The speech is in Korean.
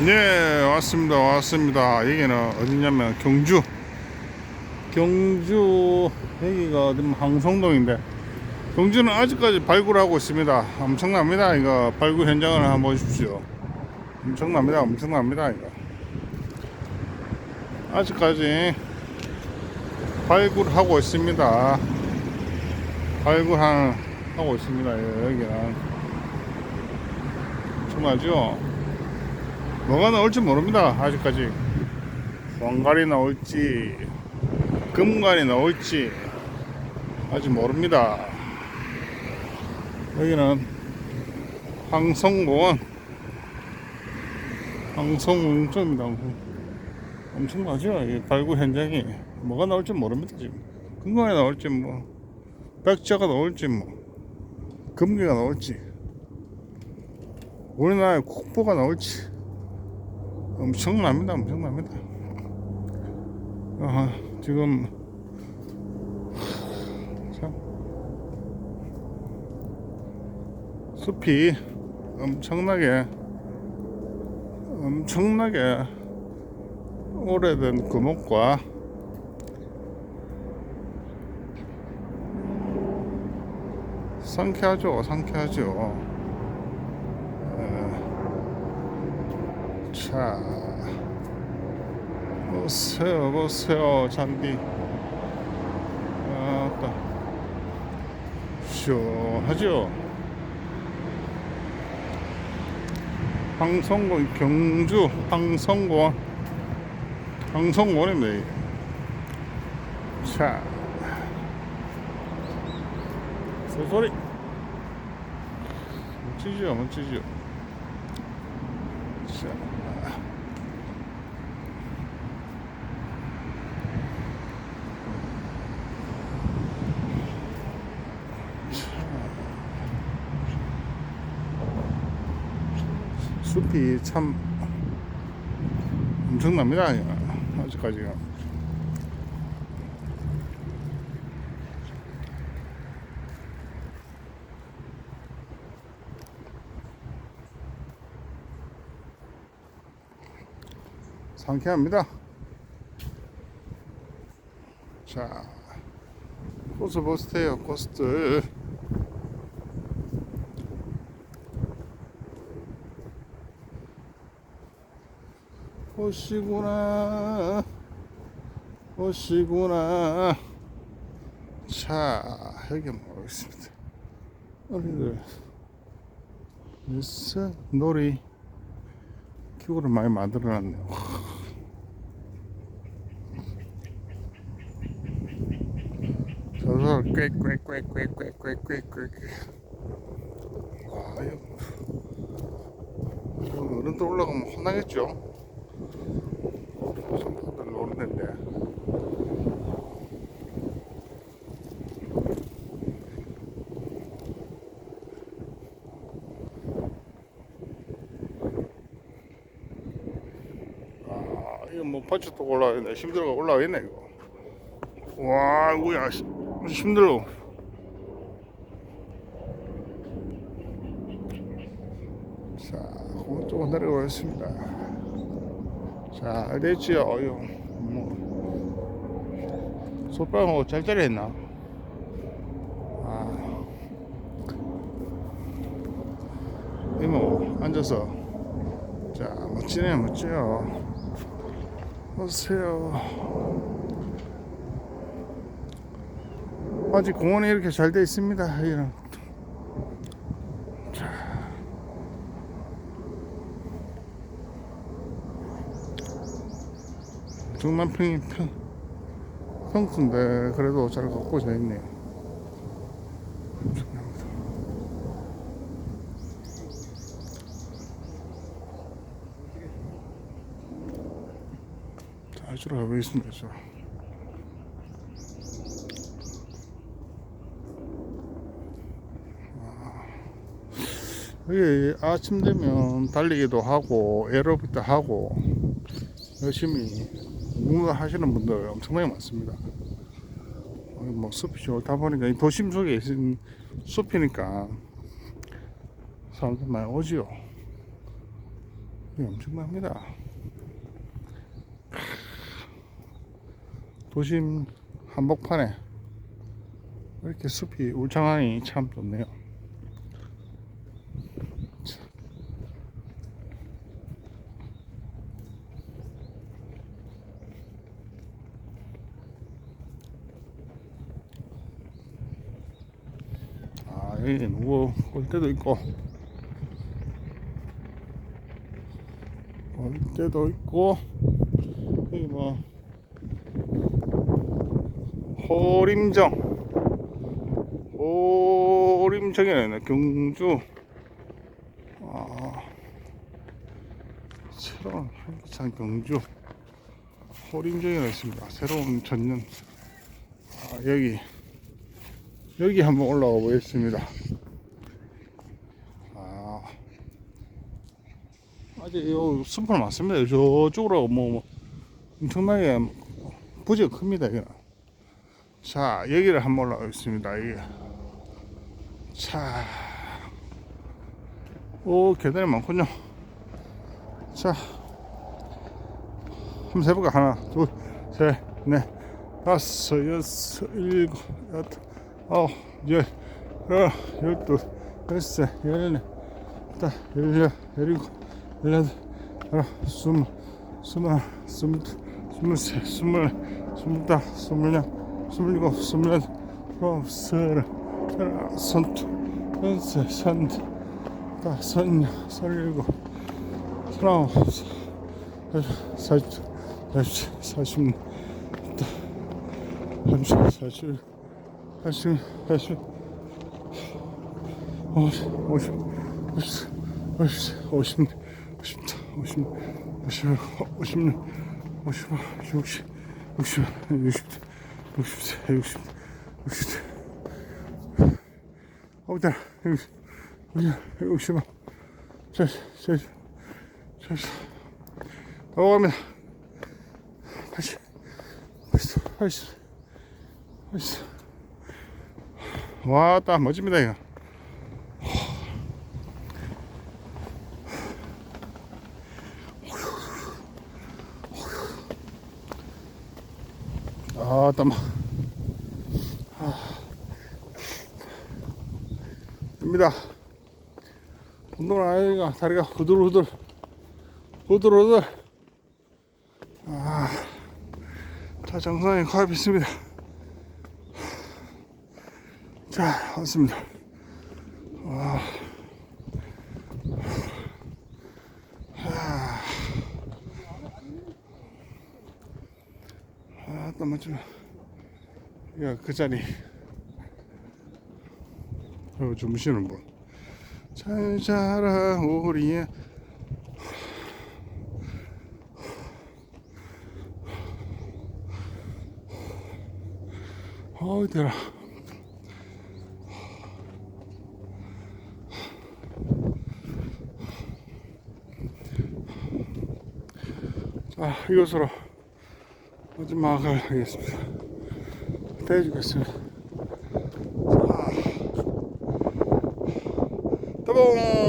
네 왔습니다 왔습니다. 여기는 어디냐면 경주. 경주 여기가 어디 항성동인데 경주는 아직까지 발굴하고 있습니다. 엄청납니다 이거. 발굴 현장을 한번 보십시오. 엄청납니다 엄청납니다 이거. 아직까지 발굴하고 있습니다. 발굴하고 있습니다 여기는. 엄청나죠 뭐가 나올지 모릅니다. 아직까지. 왕갈이 나올지, 금갈이 나올지, 아직 모릅니다. 여기는 황성공원, 황성공원입니다. 엄청나죠? 이 발굴 현장이. 뭐가 나올지 모릅니다, 지금. 금갈이 나올지, 뭐, 백자가 나올지, 뭐, 금기가 나올지, 우리나라의 국보가 나올지. 엄청납니다, 엄청납니다. 아, 지금 참 숲이 엄청나게 엄청나게 오래된 구목과 상쾌하죠, 상쾌하죠. 자, 보세요, 보세요, 잔디. 아따, 시원하죠? 황성공, 경주. 황성공원입니다. 이게. 자, 소소리. 멋지죠, 멋지죠. 자. 숲이 참 엄청납니다. 아직까지가. 상쾌합니다. 자, 코스 보스테요, 코스트. 오시구나, 오시구나. 자, 여기 모르겠습니다. 어디들, 미스 놀이 기구를 많이 만들어놨네요. 저서 꽥꽥꽥꽥꽥꽥꽥 와 이거 이거 어른들 올라가면 혼나겠죠? 선수들 노는데. 아 이거 뭐 파츠도 올라가겠네. 힘들어 올라가겠네 이거. 와 이거야 씨, 힘들어. 자 오른쪽으로 내려가겠습니다 자 됐지요? 어휴 뭐. 솔방하고 짤짤이 했나? 아. 이모 앉아서. 자 멋지네 멋져요? 오세요. 아직 공원이 이렇게 잘 돼 있습니다 여기 정만 평이 평 평수인데 그래도 잘 갖고 져 있네요 엄청납니다 자 이쪽으로 가보겠습니다 저. 여기 아침 되면 달리기도 하고 에어로빅도 하고 열심히 운동하시는 분들 엄청나게 많습니다. 어, 뭐 숲이 좋다 보니까 이 도심 속에 있는 숲이니까 사람들 많이 오지요. 이 엄청납니다. 도심 한복판에 이렇게 숲이 울창하니 참 좋네요. 아, 여기 누구 올 때도 있고, 올 때도 있고, 여기 뭐, 호림정, 호림정에는 경주, 아, 새로운 활기찬 경주, 호림정에 있습니다. 새로운 전년, 아, 여기, 여기 한번 올라가 보겠습니다. 아, 아직 요 숲은 많습니다. 저쪽으로 뭐, 뭐 엄청나게 부지가 큽니다. 여기는. 자, 여기를 한번 올라가겠습니다. 여기. 자, 오 계단이 많군요. 자, 한번 세볼까? 하나, 둘, 셋, 넷, 다섯, 여섯, 일곱, 여덟. 아홉, 열, 열, 열둘, 열세, 열네, 다, 열여, 열일곱, 열여덟, 열아홉, 스물, 스물, 스물둘, 스물세, 스물, 스물다, 스물여, 스물일곱, 스물여덟, 스물아홉, 서른, 서른하나, 서른둘, 서른셋, 서른넷, 다, 서른여, 서른일곱, 서른아홉, 사십, 사십두, 사십칠, 사십육, 다, 삼십, 사십 일, 팔십, 팔십, 오십, 오십, 오십, 오십, 오십, 오십, 오십, 오십육, 오십오, 육십, 육십, 육십, 육십, 육십, 육십, 오다, 육십, 육십, 칠십, 넘어갑니다. 팔십, 팔십, 팔십, 팔십. 와따 멋집니다 이거. 아따 막 됩니다. 운동을 안 하니까 다리가 후들후들 후들후들. 아자 정상에 가입 있습니다 자, 왔습니다. 와. 아, 또 맞죠? 야, 그 자리. 어, 주무시는 분. 잘 자라, 우리의. 어우, 대라. 자, 이것으로 마지막을 하겠습니다. 떼주겠습니다. 자, 따봉!